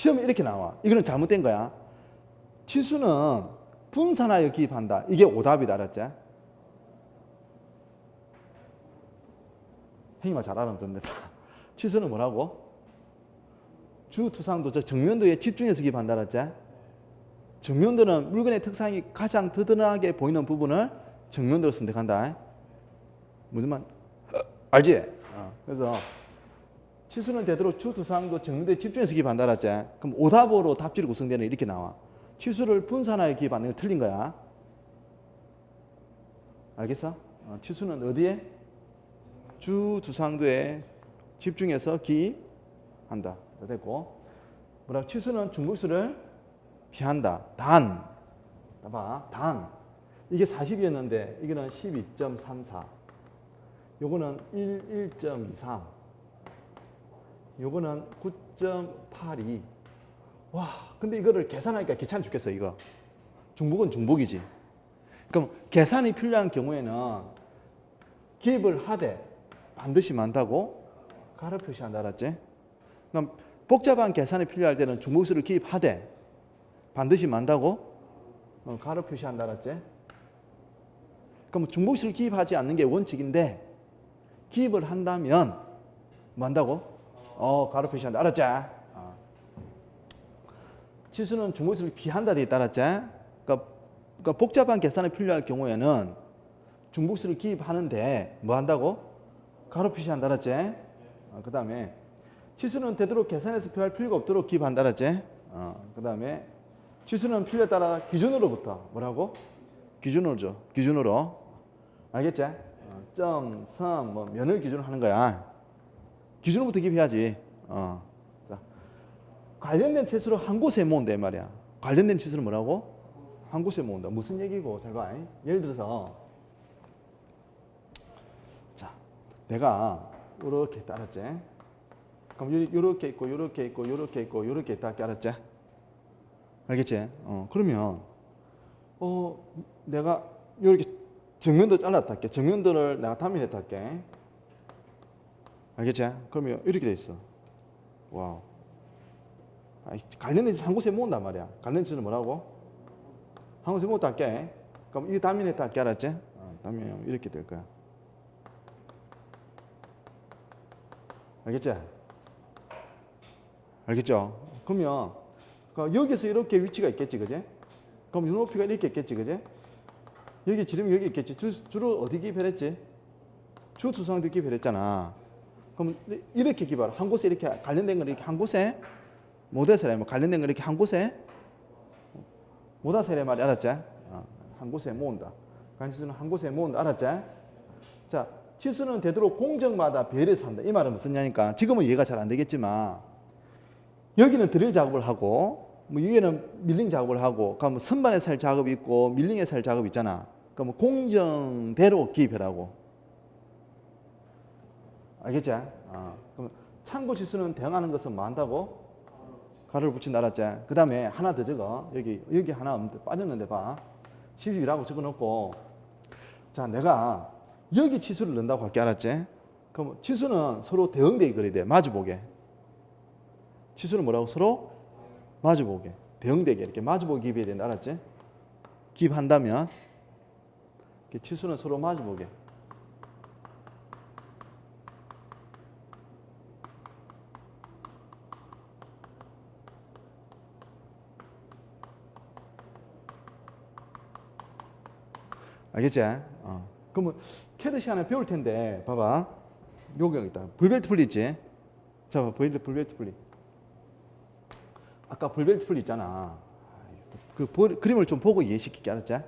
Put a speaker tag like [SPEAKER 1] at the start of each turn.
[SPEAKER 1] 시험에 이렇게 나와. 이거는 잘못된 거야. 치수는 분산하여 기입한다. 이게 오답이다. 알았지? 행위만 잘 알아면 된다. 치수는 뭐라고? 주투상도 저 정면도에 집중해서 기입한다. 알았지? 정면도는 물건의 특성이 가장 드드하게 보이는 부분을 정면도로 선택한다. 무슨 말? 알지? 어, 그래서 치수는 되도록 주투상도 정면도에 집중해서 기입한다. 알았지? 그럼 오답으로 답지를 구성되는 이렇게 나와. 치수를 분산하여 기입하는 거 틀린 거야. 알겠어? 어, 치수는 어디에? 주투상도에 집중해서 기입한다. 다 됐고. 뭐라 치수는 중국수를 피한다. 단. 봐봐. 단. 이게 40이었는데 이거는 12.34. 요거는 1, 1.23. 요거는 9.82. 와, 근데 이거를 계산하니까 귀찮아 죽겠어, 이거. 중복은 중복이지. 그럼 계산이 필요한 경우에는 기입을 하되 반드시 만다고 가로 표시한다, 알았지? 그럼 복잡한 계산이 필요할 때는 중복수를 기입하되 반드시 만다고 어, 가로 표시한다, 알았지? 그럼 중복수를 기입하지 않는 게 원칙인데 기입을 한다면 뭐 한다고? 어, 가로 표시한다, 알았지? 어. 치수는 중복수를 피한다 돼 알았지? 그러니까, 그러니까 복잡한 계산이 필요할 경우에는 중복수를 기입하는데 뭐 한다고? 가로 표시한다, 알았지? 어, 그 다음에 치수는 되도록 계산해서 표할 필요가 없도록 기입한다, 알았지? 어, 그 다음에 치수는 필요에 따라 기준으로부터 뭐라고? 기준으로 줘. 기준으로. 알겠지? 어, 점, 선, 뭐 면을 기준으로 하는 거야. 기준으로부터 기입해야지. 어. 자, 관련된 치수를 한 곳에 모은다 이 말이야. 관련된 치수는 뭐라고? 한 곳에 모은다. 무슨 얘기고? 잘 봐. 예를 들어서 자, 내가 이렇게 따랐지. 그럼 이렇게 있고 이렇게 있고 이렇게 있고 이렇게 있다 알았지? 알겠지? 어, 그러면 어, 내가 이렇게 정면도 잘랐다 할게. 정면도를 내가 단면했다 할게. 알겠지? 그러면 이렇게 돼 있어. 와우. 아이, 관련된 한 곳에 모은단 말이야. 지는 뭐라고? 한 곳에 모았다 할게. 그럼 이 단면했다 할게. 알았지? 어, 단면 이렇게 될 거야. 알겠지? 알겠죠? 그러면 그 여기서 이렇게 위치가 있겠지, 그제? 그럼 눈높이가 이렇게 있겠지, 그제? 여기 지름이 여기 있겠지. 주, 주로 어디 기입했지? 주투성도 기입했잖아. 그럼 이렇게 기입하라. 한 곳에 이렇게 관련된 걸 이렇게 한 곳에 못해서래. 뭐 관련된 걸 이렇게 한 곳에 못하세래 말이 알았지? 어, 한 곳에 모은다. 관시수는 한 곳에 모은다. 알았지? 자, 치수는 되도록 공정마다 배려해서 한다. 이 말은 무슨 얘기니까 지금은 이해가 잘 안 되겠지만 여기는 드릴 작업을 하고 뭐 위에는 밀링 작업을 하고 그럼 선반에 살 작업이 있고 밀링에 살 작업이 있잖아. 그럼 공정대로 기입해라고. 알겠지? 어. 그럼 참고 지수는 대응하는 것은 뭐 한다고? 가로를 붙인다 알았지? 그 다음에 하나 더 적어. 여기 여기 하나 빠졌는데 봐. 12라고 적어 놓고 자 내가 여기 치수를 넣는다고 할게 알았지? 그럼 치수는 서로 대응되게 그려야 돼. 마주보게. 치수는 뭐라고? 서로 마주보게. 대응되게 이렇게 마주보게 기입해야 된다. 알았지? 기입한다면 치수는 서로 마주보게. 알겠지? 어. 그러면 캐드 시간에 배울 텐데 봐봐. 여기 있다. 불벨트 풀리 있지? 자, 봐, 불벨트 불벨트 풀리. 아까 불벨트 풀리 있잖아. 그 보- 그림을 좀 보고 이해시킬게 알았지?